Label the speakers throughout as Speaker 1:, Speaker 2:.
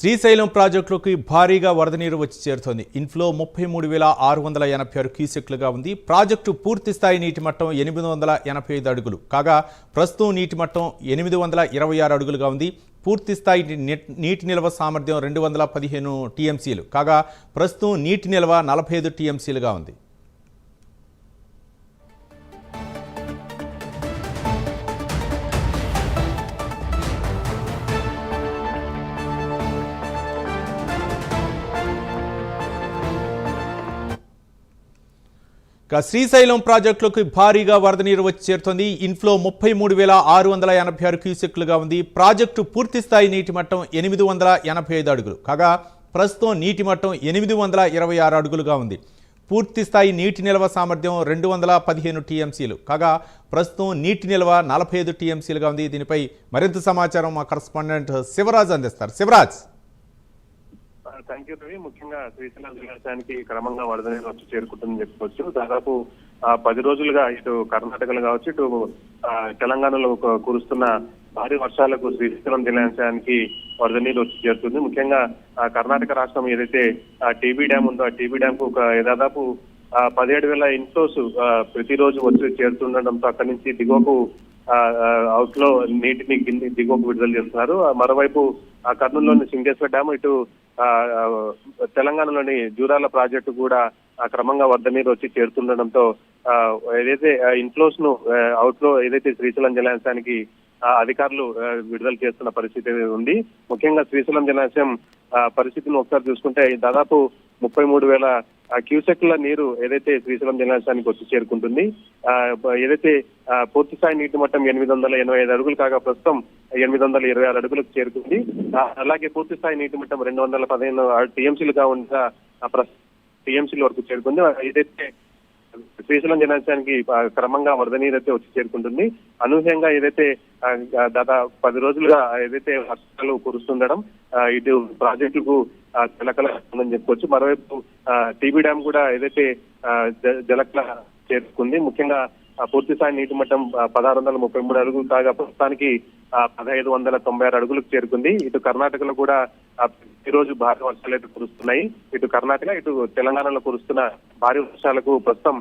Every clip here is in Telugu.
Speaker 1: శ్రీశైలం ప్రాజెక్టులోకి భారీగా వరద నీరు వచ్చి చేరుతోంది. ఇన్ఫ్లో ముప్పై మూడు వేల ఆరు వందల ఎనభై ఆరు క్యూసెక్లుగా ఉంది. ప్రాజెక్టు పూర్తి స్థాయి నీటి మట్టం ఎనిమిది వందల ఎనభై ఐదు అడుగులు. కాగా ప్రస్తుతం నీటి మట్టం ఎనిమిది వందల ఇరవై ఆరు అడుగులుగా ఉంది. పూర్తి స్థాయి నీటి నిల్వ సామర్థ్యం రెండు వందల పదిహేను టీఎంసీలు. కాగా ప్రస్తుతం నీటి నిల్వ నలభై ఐదు టీఎంసీలుగా ఉంది. ఇక శ్రీశైలం ప్రాజెక్టులకు భారీగా వరద నీరు వచ్చి చేరుతోంది. ఇన్ఫ్లో ముప్పై మూడు వేల ఆరు వందల ఎనభై ఆరు క్యూసెక్లుగా ఉంది. ప్రాజెక్టు పూర్తి స్థాయి నీటి మట్టం ఎనిమిది వందల ఎనభై ఐదు అడుగులు. కాగా ప్రస్తుతం నీటి మట్టం ఎనిమిది వందల ఇరవై ఆరు అడుగులుగా ఉంది. పూర్తి స్థాయి నీటి నిల్వ సామర్థ్యం రెండు వందల పదిహేను టీఎంసీలు. కాగా ప్రస్తుతం నీటి నిల్వ నలభై ఐదు టీఎంసీలుగా ఉంది. దీనిపై మరింత సమాచారం మా కరస్పాండెంట్ శివరాజ్ అందిస్తారు. శివరాజ్!
Speaker 2: Thank you Ravi. ముఖ్యంగా శ్రీశైలం జలాశయానికి క్రమంగా వరద నీరు వచ్చి చేరుకుంటుందని చెప్పుకోవచ్చు. దాదాపు పది రోజులుగా ఇటు కర్ణాటకలో కావచ్చు ఇటు తెలంగాణలో కురుస్తున్న భారీ వర్షాలకు శ్రీశైలం జలాశయానికి వరద నీరు వచ్చి చేరుతుంది. ముఖ్యంగా కర్ణాటక రాష్ట్రం ఏదైతే టీబీ డ్యామ్ ఉందో ఆ టీబీ డ్యామ్కు ఒక దాదాపు పదిహేడు వేల ఇన్ఫ్లోస్ ప్రతిరోజు వచ్చి చేరుతుండటంతో అక్కడి నుంచి దిగువకు అవుట్లో నీటిని కింది దిగువకు విడుదల చేస్తున్నారు. మరోవైపు ఆ కర్నూలులోని సింగేశ్వర డ్యామ్ ఇటు తెలంగాణలోని జూరాల ప్రాజెక్టు కూడా ఆ, క్రమంగా వద్ద నీరు వచ్చి చేరుతుండడంతో ఆ, ఏదైతే ఇన్ఫ్లోస్ను అవుట్లో ఏదైతే శ్రీశైలం జలాశయానికి ఆ, అధికారులు విడుదల చేస్తున్న పరిస్థితి ఉంది ముఖ్యంగా శ్రీశైలం జలాశయం ఆ, పరిస్థితిని ఒకసారి చూసుకుంటే దాదాపు ముప్పై మూడు వేల క్యూసెక్ల నీరు ఏదైతే శ్రీశైలం జలాశయానికి వచ్చి చేరుకుంటుంది ఆ, ఏదైతే పూర్తి స్థాయి నీటి మట్టం ఎనిమిది వందల ఎనభై ఐదు అడుగులు కాగా ప్రస్తుతం ఎనిమిది వందల ఇరవై ఆరు అడుగులకు చేరుకుంది. అలాగే పూర్తి స్థాయి నీటి మట్టం రెండు వందల పదిహేను టీఎంసీలుగా ఉండగా టీఎంసీల వరకు చేరుకుంది. ఏదైతే శ్రీశైలం జలాశయానికి క్రమంగా వరద నీరు అయితే వచ్చి చేరుకుంటుంది. అనూహ్యంగా ఏదైతే దాదాపు పది రోజులుగా ఏదైతే వర్షాలు కురుస్తుండడం ఇటు ప్రాజెక్టుకు జలకళ ఉందని చెప్పుకోవచ్చు. మరోవైపు టీబీ డ్యామ్ కూడా ఏదైతే జలకల జలకళ చేరుకుంది ముఖ్యంగా పూర్తి స్థాయి నీటి మట్టం పదహారు వందల ముప్పై మూడు అడుగులు కాగా ప్రస్తుతానికి పదహైదు వందల తొంభై ఆరు అడుగులకు చేరుకుంది. ఇటు కర్ణాటకలో కూడా ఆ, ప్రతిరోజు భారీ వర్షాలు అయితే కురుస్తున్నాయి. ఇటు కర్ణాటక ఇటు తెలంగాణలో కురుస్తున్న భారీ వర్షాలకు ప్రస్తుతం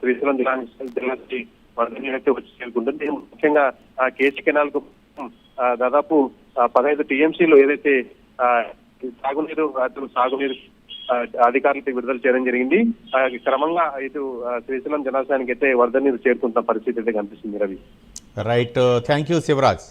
Speaker 2: శ్రీశైలం జిల్లా జిల్లాకి వరద నీరు వచ్చి చేరుకుంటుంది. ముఖ్యంగా కేసీ కెనాల్కు దాదాపు పదహైదు టీఎంసీలు ఏదైతే ఆ, సాగునీరు అతను సాగునీరు అధికారులకి విడుదల చేయడం జరిగింది. క్రమంగా ఇటు శ్రీశైలం జలాశయానికి అయితే వరద నీరు చేరుకుంటున్న పరిస్థితి అయితే కనిపిస్తుంది Ravi.
Speaker 1: Right thank you Shivaraj